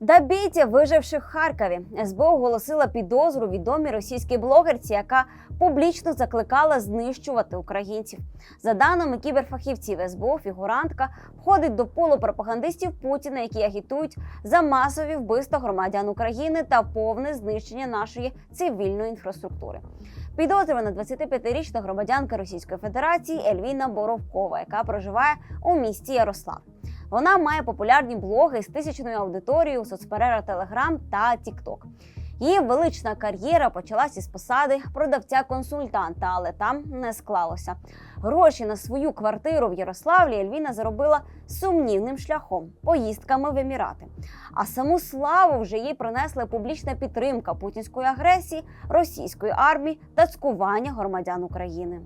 Добійте виживших в Харкові. СБУ оголосила підозру відомій російській блогерці, яка публічно закликала знищувати українців. За даними кіберфахівців СБУ, фігурантка входить до полу пропагандистів Путіна, які агітують за масові вбивства громадян України та повне знищення нашої цивільної інфраструктури. Підозрювана 25-річна громадянка Російської Федерації Ельвіна Боровкова, яка проживає у місті Ярослав. Вона має популярні блоги з тисячною аудиторією у соцмережах Telegram та TikTok. Її велична кар'єра почалась із посади продавця-консультанта, але там не склалося. Гроші на свою квартиру в Ярославлі Ельвіна заробила сумнівним шляхом поїздками в Емірати. А саму славу вже їй принесла публічна підтримка путінської агресії, російської армії та цькування громадян України.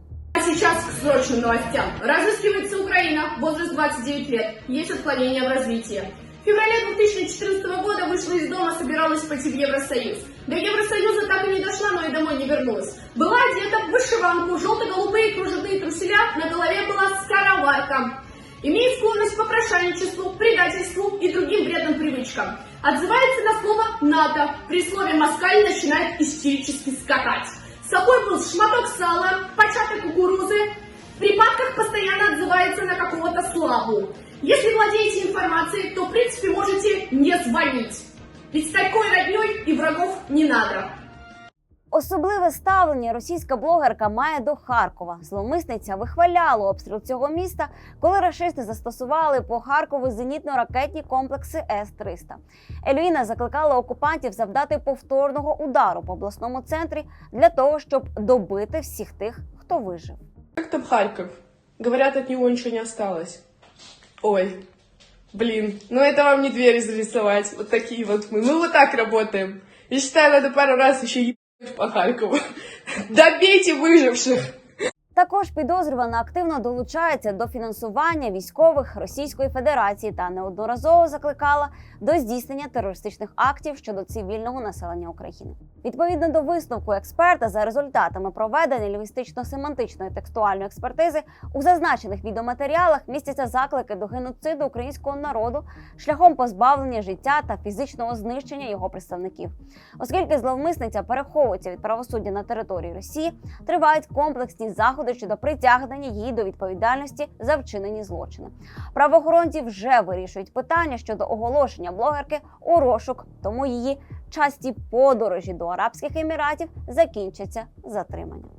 Сейчас к срочным новостям. Разыскивается Украина, возраст 29 лет, есть отклонения в развитии. В феврале 2014 года вышла из дома, собиралась пойти в Евросоюз. До Евросоюза так и не дошла, но и домой не вернулась. Была одета в вышиванку, желто-голубые кружевные труселя, на голове была скороварка. Имеет склонность к попрошайничеству, предательству и другим вредным привычкам. Отзывается на слово «НАТО». При слове «москаль» начинает истерически скакать. С собой был шматок сала, початок кукурузы. В припадках постоянно отзывается на какого-то славу. Если владеете информацией, то в принципе можете не звонить. Ведь с такой родней и врагов не надо. Особливе ставлення російська блогерка має до Харкова. Зловмисниця вихваляла обстріл цього міста, коли рашисти застосували по Харкову зенітно-ракетні комплекси С-300. Ельвіна закликала окупантів завдати повторного удару по обласному центрі для того, щоб добити всіх тих, хто вижив. Как там Харьков? Говорят, от него ничего не осталось. Ой, блин, ну это вам не двери зарисовать. Вот такие вот мы. Мы вот так работаем. Я считаю, надо пару раз еще ебать по Харькову. Добейте выживших! Також підозрювана активно долучається до фінансування військових Російської Федерації та неодноразово закликала до здійснення терористичних актів щодо цивільного населення України. Відповідно до висновку експерта, за результатами проведення лінгвістично-семантичної текстуальної експертизи у зазначених відеоматеріалах містяться заклики до геноциду українського народу шляхом позбавлення життя та фізичного знищення його представників. Оскільки зловмисниця переховується від правосуддя на території Росії, тривають комплексні заходи щодо притягнення її до відповідальності за вчинені злочини. Правоохоронці вже вирішують питання щодо оголошення блогерки у розшук, тому її часті подорожі до Арабських Еміратів закінчаться затриманням.